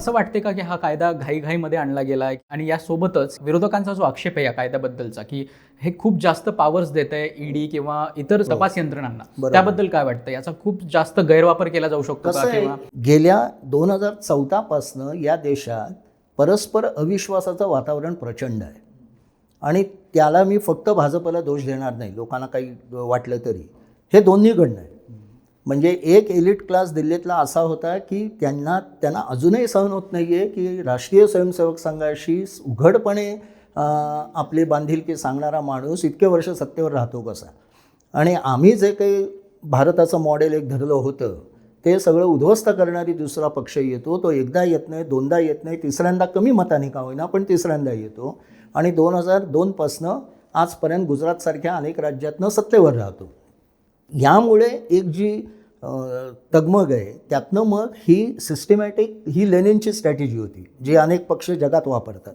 असं वाटते का की हा कायदा घाईघाईमध्ये आणला गेला आणि यासोबतच विरोधकांचा जो आक्षेप आहे या कायद्याबद्दलचा की हे खूप जास्त पॉवर्स देत आहे ईडी किंवा इतर तपास यंत्रणांना. त्याबद्दल काय वाटतं? याचा खूप जास्त गैरवापर केला जाऊ शकतो का आहे किंवा? गेल्या दोन हजार चौदापासनं या देशात परस्पर अविश्वासाचं वातावरण प्रचंड आहे. आणि त्याला मी फक्त भाजपला दोष देणार नाही लोकांना काही वाटलं तरी. हे दोन्हीकडनं आहे. म्हणजे एक एलिट क्लास दिल्लीतला असा होता की त्यांना त्यांना अजूनही सहन होत नाही आहे की राष्ट्रीय स्वयंसेवक संघाशी उघडपणे आपले आपली बांधिलकी सांगणारा माणूस इतके वर्ष सत्तेवर राहतो कसा? आणि आम्ही जे काही भारताचं मॉडेल एक धरलं होतं ते सगळं उद्ध्वस्त करणारी दुसरा पक्ष येतो तो एकदा येत नाही दोनदा येत नाही तिसऱ्यांदा कमी मताने का होईना पण तिसऱ्यांदा येतो. आणि दोन हजार दोनपासनं आजपर्यंत गुजरातसारख्या अनेक राज्यातनं सत्तेवर राहतो. यामुळे एक जी तगमग आहे. त्यातनं मग ही सिस्टमॅटिक ही लेनिनची स्ट्रॅटेजी होती जी अनेक पक्ष जगात वापरतात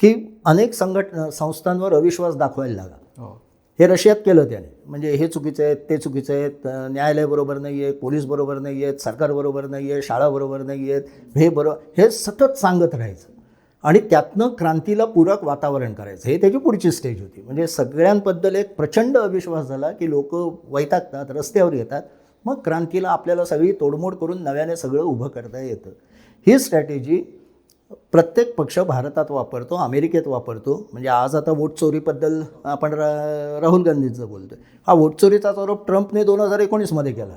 की अनेक संघट संस्थांवर अविश्वास दाखवायला लागा. हो. हे रशियात केलं त्याने. म्हणजे हे चुकीचे आहेत ते चुकीचे आहेत न्यायालय बरोबर नाही आहे पोलीस बरोबर नाही आहेत सरकार बरोबर नाही आहे शाळा बरोबर नाही आहेत हे बरोबर हे सतत सांगत राहायचं. आणि त्यातनं क्रांतीला पूरक वातावरण करायचं. हे त्याची पुढची स्टेज होती. म्हणजे सगळ्यांबद्दल एक प्रचंड अविश्वास झाला की लोक वैतागतात रस्त्यावर येतात. मग क्रांतीला आपल्याला सगळी तोडमोड करून नव्याने सगळं उभं करता येतं. ही स्ट्रॅटेजी प्रत्येक पक्ष भारतात वापरतो अमेरिकेत वापरतो. म्हणजे आज आता वोट चोरीबद्दल आपण रा राहुल गांधींचं बोलतोय. हा वोट चोरीचा आरोप ट्रम्पने दोन हजार एकोणीसमध्ये केला.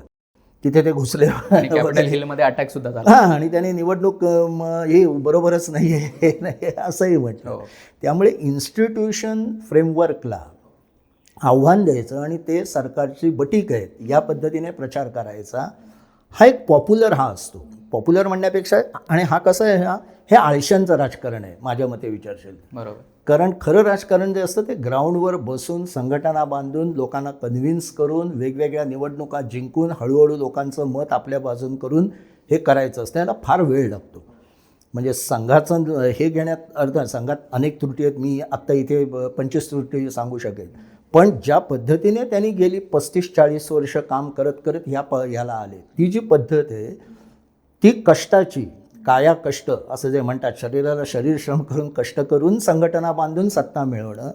तिथे ते घुसले. हिलमध्ये अटॅक सुद्धा झाला. हां आणि त्याने निवडणूक हे बरोबरच नाही आहे नाही आहे, असंही म्हटलं. हो. त्यामुळे इन्स्टिट्यूशन फ्रेमवर्कला आव्हान द्यायचं आणि ते सरकारची बटीक आहेत या पद्धतीने प्रचार करायचा हा एक पॉप्युलर हा असतो. पॉप्युलर म्हणण्यापेक्षा आणि हा कसं आहे हा? हे आळशांचं राजकारण आहे माझ्या मते विचारशील. बरोबर. कारण खरं राजकारण जे असतं ते ग्राउंडवर बसून संघटना बांधून लोकांना कन्व्हिन्स करून वेगवेगळ्या निवडणुका जिंकून हळूहळू लोकांचं मत आपल्या बाजून करून हे करायचं असतं याला फार वेळ लागतो. म्हणजे संघाचं हे घेण्यात अर्थ संघात अनेक त्रुटी आहेत मी आत्ता इथे पंचवीस त्रुटी सांगू शकेल पण ज्या पद्धतीने त्यांनी गेली पस्तीस चाळीस वर्ष काम करत करत ह्या प ह्याला आले. ती जी पद्धत आहे ती कष्टाची काया कष्ट असं जे म्हणतात शरीराला शरीर श्रम करून कष्ट करून संघटना बांधून सत्ता मिळवणं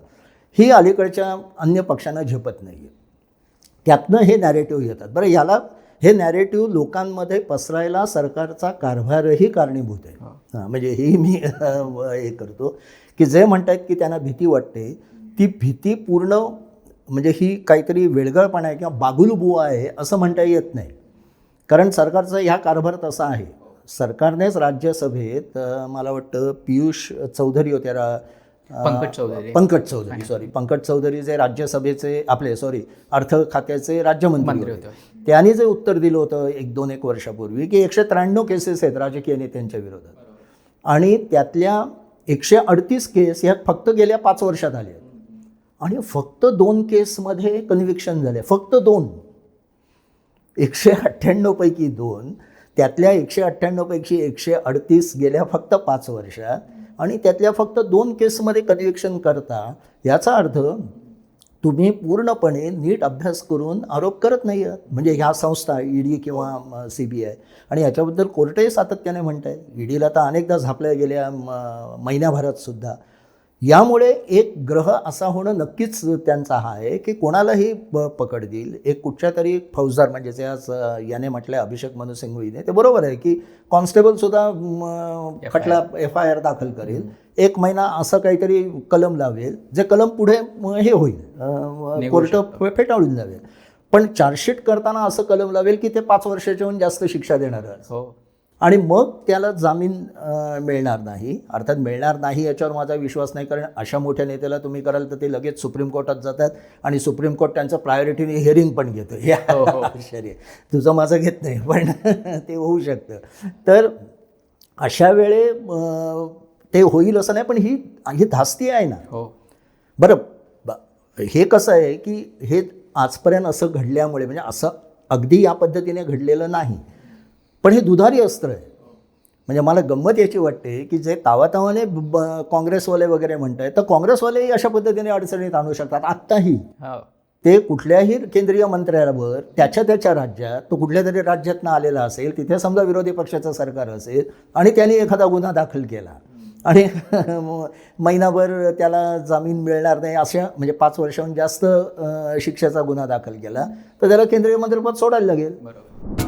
ही अलीकडच्या अन्य पक्षांना झेपत नाही आहे त्यातनं हे नॅरेटिव्ह येतात. बरं याला हे नॅरेटिव्ह लोकांमध्ये पसरायला सरकारचा कारभारही कारणीभूत आहे. हां, म्हणजे ही मी हे करतो की जे म्हणतात की त्यांना भीती वाटते ती भीती पूर्ण म्हणजे ही काहीतरी वेळगळपणा आहे किंवा बागुलबुवा आहे असं म्हणता येत नाही. कारण सरकारचा ह्या कारभार तसा आहे. सरकारनेच राज्यसभेत मला वाटतं पियुष चौधरी होते. रा पंकज चौधरी. पंकज चौधरी सॉरी पंकज चौधरी जे राज्यसभेचे आपले सॉरी अर्थ खात्याचे राज्यमंत्री मंत्री होते. होते. त्यांनी जे उत्तर दिलं होतं एक दोन एक वर्षापूर्वी की एकशे त्र्याण्णव केसेस आहेत राजकीय नेत्यांच्या विरोधात. आणि त्यातल्या एकशे अडतीस केस ह्या फक्त गेल्या पाच वर्षात आल्या आहेत. आणि फक्त दोन केसमध्ये कन्व्हिक्शन झाले. फक्त दोन. एकशे अठ्ठ्याण्णवपैकी दोन त्यातल्या एकशे अठ्ठ्याण्णवपैकी एकशे अडतीस गेल्या फक्त पाच वर्षात आणि त्यातल्या फक्त दोन केसमध्ये कन्व्हिक्शन करता याचा अर्थ तुम्ही पूर्णपणे नीट अभ्यास करून आरोप करत नाही आहात. म्हणजे ह्या संस्था ईडी किंवा सी बी आय आणि याच्याबद्दल कोर्टही सातत्याने म्हणत आहे ईडीला तर अनेकदा झापल्या गेल्या म, महिन्याभरात सुद्धा. यामुळे एक ग्रह असा होणं नक्कीच त्यांचा हा आहे की कोणालाही ब पकड देईल. एक कुठच्या तरी फौजदार म्हणजे जे आज अ, याने म्हटलं अभिषेक मनु सिंघवीने ते बरोबर आहे की कॉन्स्टेबलसुद्धा खटला एफ आय आर दाखल करेल. एक महिना असं काहीतरी कलम लावेल जे कलम पुढे हे होईल. कोर्ट फेटाळून जावेल पण चार्जशीट करताना असं कलम लावेल की ते पाच वर्षाच्याहून जास्त शिक्षा देणार आहे हो. आणि मग त्याला जामीन मिळणार नाही. अर्थात मिळणार नाही याच्यावर माझा विश्वास नाही कारण अशा मोठ्या नेत्याला तुम्ही कराल तर ते लगेच सुप्रीम कोर्टात जातात आणि सुप्रीम कोर्ट त्यांचं प्रायोरिटीने हिअरिंग पण घेतं. हे हो, हो. आश्चर्य. तुझं माझं घेत नाही पण ते होऊ शकतं. तर अशा वेळे ते होईल असं नाही पण ही ही धास्ती आहे ना. हो. बरं हे कसं आहे की हे आजपर्यंत असं घडल्यामुळे म्हणजे असं अगदी या पद्धतीने घडलेलं नाही पण हे दुधारी अस्त्र आहे. म्हणजे मला गंमत याची वाटते की जे तावातावाने काँग्रेसवाले वगैरे म्हणत आहेत तर काँग्रेसवालेही अशा पद्धतीने अडचणीत आणू शकतात. आत्ताही. हो. ते कुठल्याही केंद्रीय मंत्र्यावर त्याच्या त्याच्या राज्यात तो कुठल्या तरी राज्यातनं आलेला असेल तिथे समजा विरोधी पक्षाचं सरकार असेल आणि त्यांनी एखादा गुन्हा दाखल केला आणि महिनाभर त्याला जामीन मिळणार नाही अशा म्हणजे पाच वर्षाहून जास्त शिक्षेचा गुन्हा दाखल केला तर त्याला केंद्रीय मंत्रिपद सोडायला लागेल. बरोबर.